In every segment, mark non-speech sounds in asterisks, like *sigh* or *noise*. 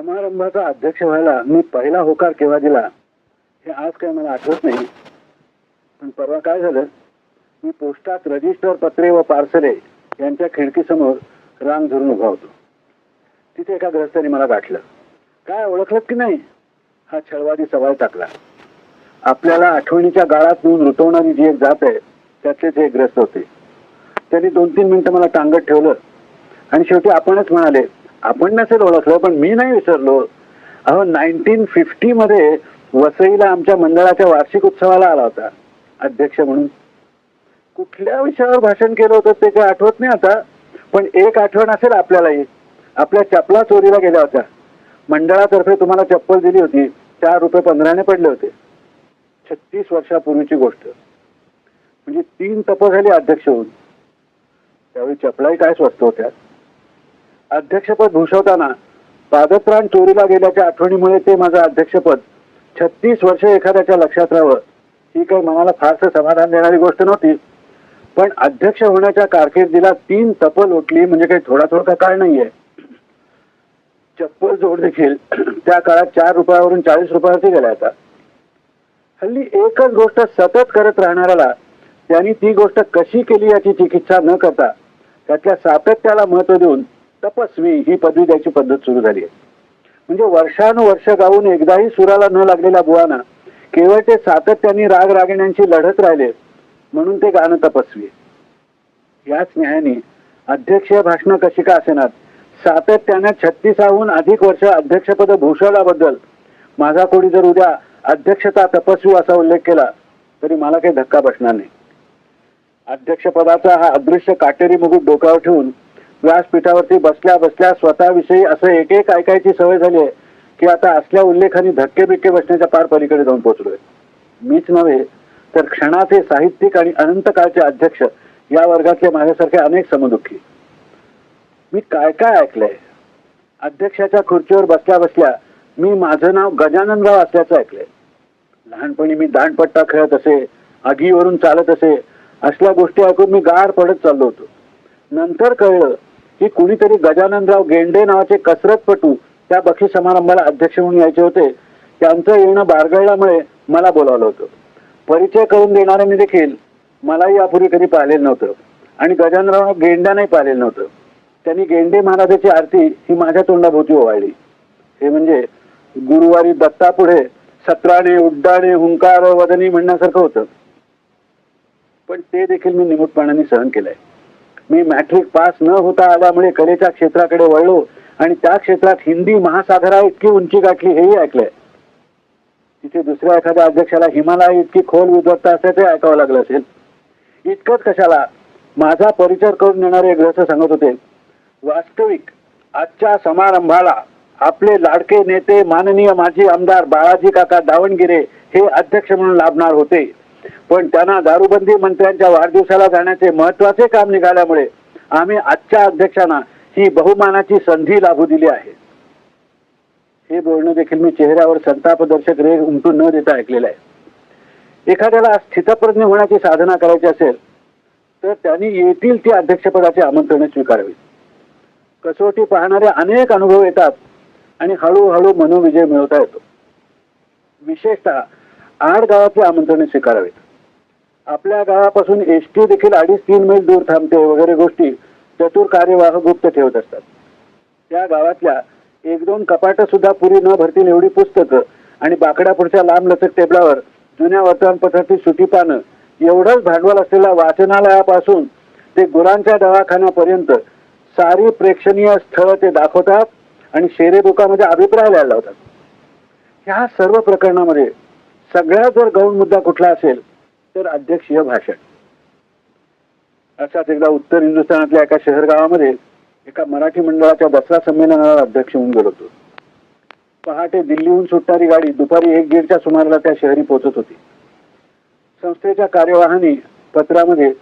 समारंभाचा अध्यक्ष व्हायला मी पहिला होकार केव्हा दिला हे आज काय मला आठवत नाही. पण परवा काय झालं मी पोस्टात रजिस्टर पत्रे व पार्सले यांच्या खिडकीसमोर रांग धरून उभा होतो. तिथे एका ग्रस्ताने मला गाठलं. काय ओळखलं की नाही? हा छळवादी सवाल टाकला. आपल्याला आठवणीच्या गाळात नेऊन रुतवणारी जी एक जात आहे त्यातले ते एक ग्रस्त होते. त्यांनी दोन तीन मिनिटं मला टांगत ठेवलं. आणि शेवटी आपणच म्हणाले आपण नसेल ओळखलं पण मी नाही विसरलो. अहो नाईन्टीन फिफ्टी मध्ये वसईला आमच्या मंडळाच्या वार्षिक उत्सवाला आला होता अध्यक्ष म्हणून. कुठल्या विषयावर भाषण केलं होतं ते काही आठवत नाही आता पण एक आठवण असेल आपल्यालाही. आपल्या चपला चोरीला गेल्या होत्या. मंडळातर्फे तुम्हाला चप्पल दिली होती चार रुपये पंधराने पडले होते. छत्तीस वर्षापूर्वीची गोष्ट. म्हणजे तीन तप झाली अध्यक्ष होऊन. त्यावेळी चपलाही काय स्वस्त होत्या? अध्यक्षपद भूषवताना पादत्राण चोरीला गेल्याच्या आठवणीमुळे ते माझं अध्यक्षपद छत्तीस वर्ष एखाद्याच्या लक्षात राहावं ही काही मनाला फारसं समाधान देणारी गोष्ट नव्हती. पण अध्यक्ष होण्याच्या कारकिर्दीला तीन तप लोटली म्हणजे काही थोडा थोडा काळ नाहीये. चप्पल जोड देखील *clears throat* त्या काळात चार रुपयावरून चाळीस रुपयावरती गेला होता. हल्ली एकच गोष्ट सतत करत राहणाऱ्याला त्यांनी ती गोष्ट कशी केली याची चिकित्सा न करता त्यातल्या सातत्याला महत्त्व देऊन तपस्वी ही पदवी द्यायची पद्धत सुरू झाली आहे. म्हणजे वर्षानुवर्ष गाऊन एकदाही सुराला न लागलेल्या बुवाना केवळ ते सातत्याने राग रागिण्यांची लढत राहिले म्हणून ते गाणं तपस्वी याच न्यायाने अध्यक्षीय भाषणं कशी का असेनात? सातत्याने छत्तीसाहून अधिक वर्ष अध्यक्षपद भूषवल्याबद्दल माझा कोणी जर उद्या अध्यक्षता तपस्वी असा उल्लेख केला तरी मला काही धक्का बसणार नाही. अध्यक्षपदाचा हा अदृश्य काटेरी मुकुट डोक्यावर ठेवून व्यासपीठावरती बसल्या बसल्या स्वतःविषयी असं एक एक ऐकायची सवय झाली आहे की आता असल्या उल्लेखाने धक्के बिक्के बसण्याच्या पार पलीकडे जाऊन पोहोचलोय. मीच नव्हे तर क्षणाचे साहित्यिक आणि अनंत काळचे अध्यक्ष या वर्गातले माझ्यासारखे अनेक समदुःखी. मी काय काय ऐकलंय? अध्यक्षाच्या खुर्चीवर बसल्या बसल्या मी माझं नाव गजाननराव असल्याचं ऐकलंय. लहानपणी मी दांडपट्टा खेळत असे आगीवरून चालत असे असल्या गोष्टी ऐकून मी गार पडत चाललो होतो. नंतर कळलं की कुणीतरी गजाननराव गेंडे नावाचे कसरतपटू त्या बक्षी समारंभाला अध्यक्ष म्हणून यायचे होते. त्यांचं येणं बारगळल्यामुळे मला बोलावलं होतं. परिचय करून देणाऱ्यांनी देखील मलाही यापूर्वी कधी पाहिलेलं नव्हतं. आणि गजाननराव गेंड्यानाही पाहिलेलं नव्हतं. त्यांनी गेंडे महाराजाची आरती ही माझ्या तोंडाभोवती ओवाळली. हे म्हणजे गुरुवारी दत्तापुढे सत्राने उड्डाणे हुंकार वदनी म्हणण्यासारखं होतं. पण ते देखील मी निमूटपणाने सहन केलंय. मी मॅट्रिक पास न होता आल्यामुळे कलेच्या क्षेत्राकडे वळलो आणि त्या क्षेत्रात हिंदी महासागरा इतकी उंची गाठली हेही ऐकलंय. तिथे दुसऱ्या एखाद्या अध्यक्षाला हिमालय इतकी खोल विद्वत्ता ते ऐकावं लागलं असेल. इतकंच कशाला? माझा परिचय करून देणारे ग्रस्त सांगत होते वास्तविक आजच्या समारंभाला आपले लाडके नेते माननीय माजी आमदार बाळाजी काका दावणगिरे हे अध्यक्ष म्हणून लाभणार होते. पण त्यांना दारूबंदी मंत्र्यांच्या वाढदिवसाला जाण्याचे महत्त्वाचे काम निघाल्यामुळे आम्ही आजच्या अध्यक्षांना ही बहुमानाची संधी लाभू दिली आहे. हे बोलणं देखील मी चेहऱ्यावर संतापदर्शक रेग उमटून न देता ऐकलेलं आहे. एखाद्याला स्थितप्रज्ञ होण्याची साधना करायची असेल तर त्यांनी येतील ती अध्यक्षपदाची आमंत्रण स्वीकारावी कसोटी पाहणारे अनेक अनुभव येतात आणि हळूहळू मनोविजय मिळवता येतो. विशेषतः आड गावातली आमंत्रणे स्वीकारावीत. आपल्या गावापासून एस टी देखील अडीच तीन मैल दूर थांबते वगैरे गोष्टी चतुर कार्यवाह गुप्त ठेवत असतात. त्या गावातल्या एक दोन कपाट सुद्धा पुरी न भरतील एवढी पुस्तकं आणि बाकड्या पुढच्या लांब लचक टेबलावर जुन्या वर्तमानपत्राची सुटी पानं एवढंच भांडवल असलेल्या वाचनालयापासून ते गुरांच्या दवाखान्यापर्यंत सारी प्रेक्षणीय स्थळं ते दाखवतात आणि शेरे बुकामध्ये अभिप्राय लिहायला लावतात. ह्या सर्व प्रकरणामध्ये सगळ्यात जर गौण मुद्दा कुठला असेल तर अध्यक्षीय भाषण. अशाच एकदा उत्तर हिंदुस्थानातल्या एका शहर गावामध्ये एका मराठी मंडळाच्या दसरा संमेलनाला अध्यक्ष होऊन गेलो होतो. पहाटे दिल्लीहून सुटणारी गाडी दुपारी एक दीडच्या सुमाराला त्या शहरी पोहोचत होती. संस्थेच्या कार्यवाहाने पत्रामध्ये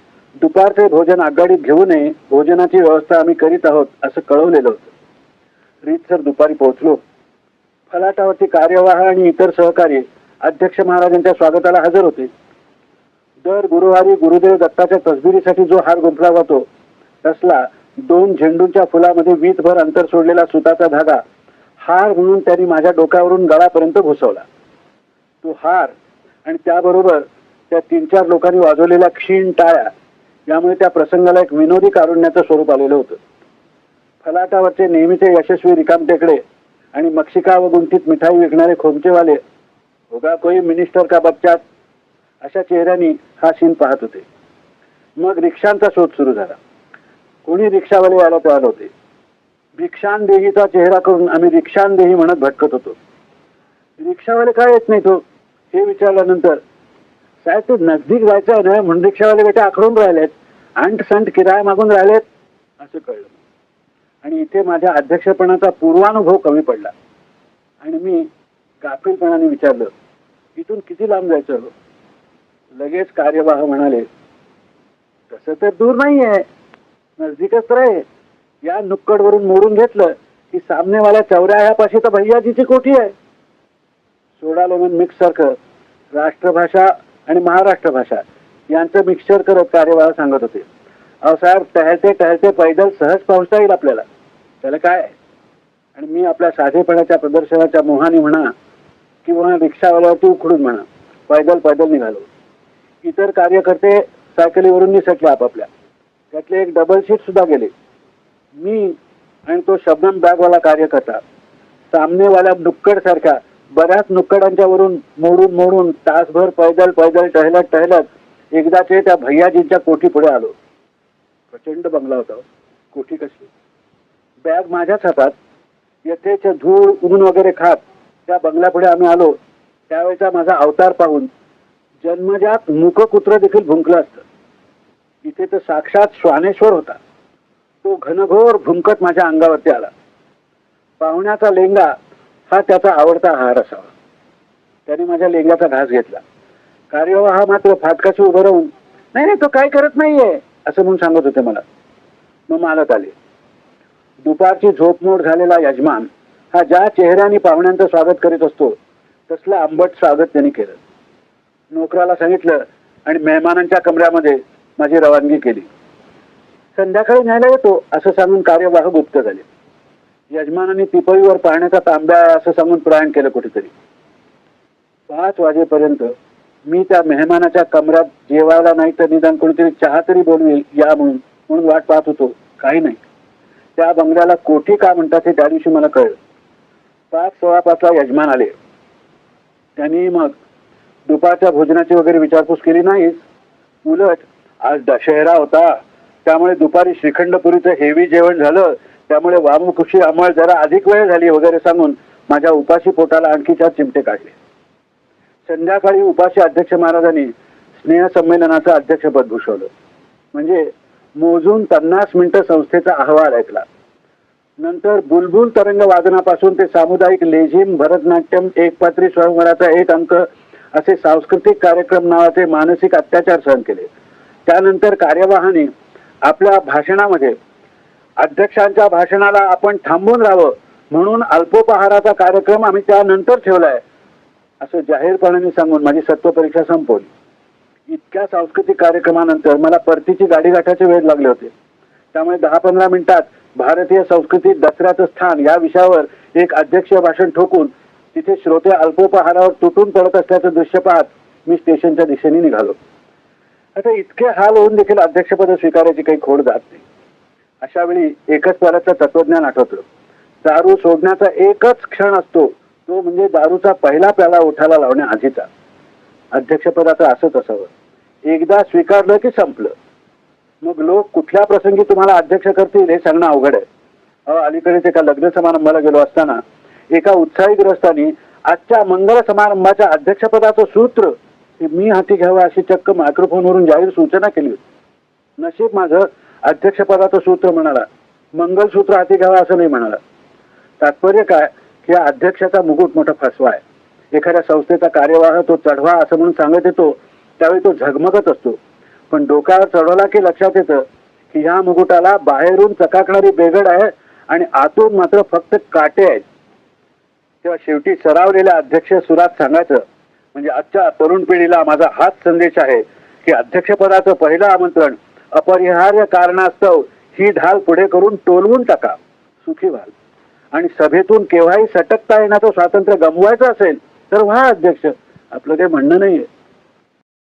दुपारचे भोजन आगगाडीत घेऊ नये भोजनाची व्यवस्था आम्ही करीत आहोत असं कळवलेलं होतं. रीतसर दुपारी पोहोचलो. फलाटावरती कार्यवाह आणि इतर सहकारी अध्यक्ष महाराजांच्या स्वागताला हजर होते. दर गुरुवारी गुरुदेव दत्ताच्या तसबिरीसाठी जो हार गुंफला जातो तसला दोन झेंडूच्या फुलामध्ये वीतभर अंतर सोडलेला सुताचा धागा हार म्हणून त्यांनी माझ्या डोक्यावरून गळापर्यंत घुसवला. तो हार आणि त्याबरोबर त्या तीन चार लोकांनी वाजवलेल्या क्षीण टाळ्या यामुळे त्या प्रसंगाला एक विनोदी कारुण्याचं स्वरूप आलेलं होतं. फलाटावरचे नेहमीचे यशस्वी रिकामटेकडे आणि मक्षिका व गुंतीत मिठाई विकणारे खोमचेवाले होगा कोई मिनिस्टर का बच्चात अशा चेहऱ्याने हा सीन पाहत होते. मग रिक्षांचा शोध सुरू झाला. कोणी रिक्षावाले यायला तयार होते रिक्षांदेहीचा चेहरा करून आम्ही रिक्षांदेही म्हणत भटकत होतो. रिक्षावाले काय येत नाही तो हो? हे विचारल्यानंतर साहेब ते नजदीक जायचं आहे ना? म्हणून रिक्षावाले बेटे आखडून राहिलेत. अंट संट किराया मागून राहिलेत. असं कळलं. आणि इथे माझ्या अध्यक्षपणाचा पूर्वानुभव कमी पडला. आणि मी गाफीलपणाने विचारलं इथून किती लांब जायचं? लगेच कार्यवाह म्हणाले. तसं तर दूर नाही आहे नजदीकच तर आहे. या नुक्कडवरून मोडून घेतलं की सामनेवाल्या चौऱ्यापाशी तर भैयाजीची कोठी आहे. सोडा लोमन मिक्स सारखं राष्ट्रभाषा आणि महाराष्ट्र भाषा यांचं मिक्सचर करत कार्यवाह सांगत होते. अहो साहेब टहलते टहलते पैदल सहज पोहोचता येईल आपल्याला. त्याला काय? आणि मी आपल्या साधेपणाच्या प्रदर्शनाच्या मोहाने म्हणा किंवा तू उखडून म्हणा. पैदल पैदल निघालो. इतर कार्यकर्ते सायकलीवरून निसटले आपापल्या. त्यातले एक डबल सीट सुद्धा गेले. मी आणि तो शबनम बॅगवाला कार्यकर्ता सामनेवाल्या नुक्कड सारख्या बऱ्याच नुक्कडांच्या वरून मोडून मोडून तासभर पैदल पैदल टहलत टहलत एकदाचे त्या भैयाजींच्या कोठी पुढे आलो. प्रचंड बंगला होता हो. कोठी कसली? बॅग माझ्याच हातात. यथेच धूळ ऊन वगैरे खात त्या बंगल्यापुढे आम्ही आलो त्यावेळेचा माझा अवतार पाहून जन्मजात मुख कुत्र देखील भुंकलं असतं. इथे तर साक्षात श्वानेश्वर होता. तो घनघोर भुंकत माझ्या अंगावरती आला. पाहुण्याचा लेंगा हा त्याचा आवडता आहार असावा. त्याने माझ्या लेंग्याचा घास घेतला. कार्यवाह मात्र फाटकाशी उभं राहून नाही नाही तो काय करत नाहीये असं म्हणून सांगत होते मला. मग मालक आले. दुपारची झोपमोड झालेला यजमान हा ज्या चेहऱ्याने पाहुण्यांचं स्वागत करीत असतो तसलं आंबट स्वागत त्यांनी केलं. नोकराला सांगितलं आणि मेहमानांच्या कमऱ्यामध्ये माझी रवानगी केली. संध्याकाळी न्यायला येतो असं सांगून कार्यवाह गुप्त झाले. यजमानाने तिपळीवर पाहण्याचा तांब्या असं सांगून प्रयाण केलं कुठेतरी. पाच वाजेपर्यंत मी त्या मेहमानाच्या कमऱ्यात जेवायला नाही तर निदान कोणीतरी चहा तरी बोलवेल या म्हणून म्हणून वाट पाहत होतो. काही नाही. त्या बंगल्याला कोठी का म्हणतात हे त्या दिवशी मला कळलं. पाच सोळा पाचला यजमान आले. त्यांनी मग दुपारच्या भोजनाची वगैरे विचारपूस केली नाहीच उलट आज दशहरा होता. त्यामुळे दुपारी श्रीखंडपुरीचं हेवी जेवण झालं. त्यामुळे वामकुशी अंमळ जरा अधिक वेळ झाली वगैरे सांगून माझ्या उपाशी पोटाला आणखी चार चिमटे काढले. संध्याकाळी उपाशी अध्यक्ष महाराजांनी स्नेहसंमेलनाचं अध्यक्षपद भूषवलं. म्हणजे मोजून पन्नास मिनिटं संस्थेचा अहवाल ऐकला. नंतर बुलबुल तरंग वादनापासून ते सामुदायिक लेझिम भरतनाट्यम एकपात्री स्वयंवराचा एक अंक असे सांस्कृतिक कार्यक्रम नावाचे मानसिक अत्याचार सहन केले. त्यानंतर कार्यवाहाने आपल्या भाषणामध्ये अध्यक्षांच्या भाषणाला आपण थांबून राहावं म्हणून अल्पोपहाराचा कार्यक्रम आम्ही त्यानंतर ठेवलाय असं जाहीरपणाने सांगून माझी सत्वपरीक्षा संपवली. इतक्या सांस्कृतिक कार्यक्रमानंतर मला परतीची गाडी गाठायचे वेळ लागले होते. त्यामुळे दहा पंधरा मिनिटात भारतीय संस्कृतीत दसऱ्याचं स्थान या विषयावर एक अध्यक्षीय भाषण ठोकून तिथे श्रोते अल्पोपहारावर तुटून पडत असल्याचं दृश्य पाहत मी स्टेशनच्या दिशेने निघालो. आता इतके हाल होऊन देखील अध्यक्षपद स्वीकारायची काही खोड जात नाही. अशा वेळी एकच पदाचं तत्वज्ञान आठवतं. दारू सोडण्याचा एकच क्षण असतो तो म्हणजे दारूचा पहिला प्याला उठायला लावण्याआधीचा अध्यक्षपदाचं असंच असावं. एकदा स्वीकारलं की संपलं. मग लोक कुठल्या प्रसंगी तुम्हाला अध्यक्ष करतील हे सांगणं अवघड आहे. अहो अलीकडेच एका लग्न समारंभाला गेलो असताना एका उत्साही ग्रस्तानी आजच्या मंगल समारंभाच्या अध्यक्षपदाचं सूत्र मी हाती घ्यावं अशी चक्क मायक्रोफोनवरून जाहीर सूचना केली होती. नशीब माझं अध्यक्षपदाचं सूत्र म्हणाला मंगलसूत्र हाती घ्यावं असं नाही म्हणाला. तात्पर्य काय? की या अध्यक्षाचा मुकुट मोठा फसवा आहे. एखाद्या संस्थेचा कार्यवाह तो चढवा असं म्हणून सांगत येतो त्यावेळी तो झगमगत असतो. पण डोक्यावर चढवला की लक्षात येतं की ह्या मुकुटाला बाहेरून चकाकणारी बेगड आहे आणि आतून मात्र फक्त काटे आहेत. तेव्हा शेवटी सरावलेल्या अध्यक्ष सुरात सांगायचं म्हणजे आजच्या तरुण पिढीला माझा हाच संदेश आहे की अध्यक्षपदाचं पहिलं आमंत्रण अपरिहार्य कारणास्तव ही ढाल पुढे करून टोलवून टाका सुखी व्हाल. आणि सभेतून केव्हाही सटकता येण्याचं तो स्वातंत्र्य गमवायचं असेल तर व्हा अध्यक्ष आपलं काही म्हणणं नाहीये.